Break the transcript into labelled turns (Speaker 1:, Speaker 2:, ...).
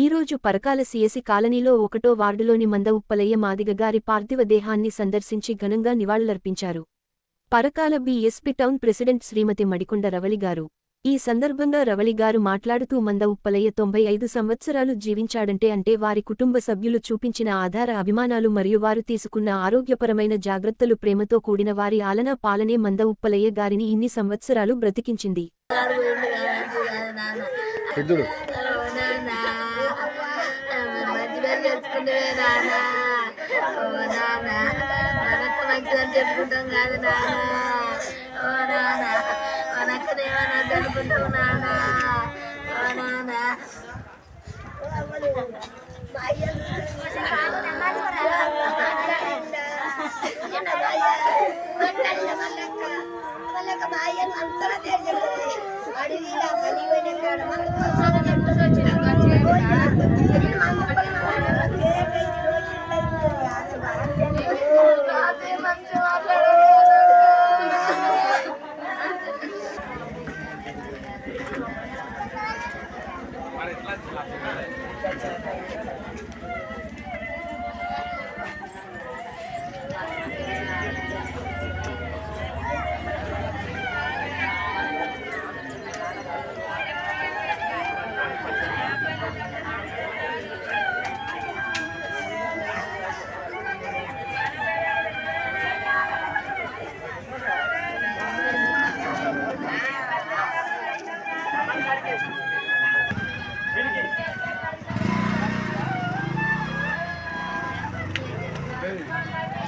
Speaker 1: ఈరోజు పరకాల సిఎసి కాలనీలో ఒకటో వార్డులోని మంద ఉప్పలయ్య మాదిగ గారి పార్థివ దేహాన్ని సందర్శించి ఘనంగా నివాళులర్పించారు. Parakala BSP town president Shrimati Madikonda Ravali garu. ఈ సందర్భంగా రవళి గారు మాట్లాడుతూ మంద ఉప్పలయ్య తొంభై ఐదు సంవత్సరాలు జీవించాడంటే అంటే వారి కుటుంబ సభ్యులు చూపించిన ఆధార అభిమానాలు మరియు వారు తీసుకున్న ఆరోగ్యపరమైన జాగ్రత్తలు ప్రేమతో కూడిన వారి ఆలనా పాలనే మంద ఉప్పలయ్య గారిని ఇన్ని సంవత్సరాలు బ్రతికించింది.
Speaker 2: తెచ్చుకుంటే నానా ఓ నానా మనకు
Speaker 3: మంచిదని చెప్పుకుంటాం కాదు నానా ఓ నానా మనకు నేమనద్దు అనుకుంటాం నానా ఓ నానా
Speaker 4: వాళ్ళకి బాయ్యను అంతలా తెలియదు అడిగిలా పని పోయిన కాడ మనకు వచ్చిన મારે એટલા જ Thank you.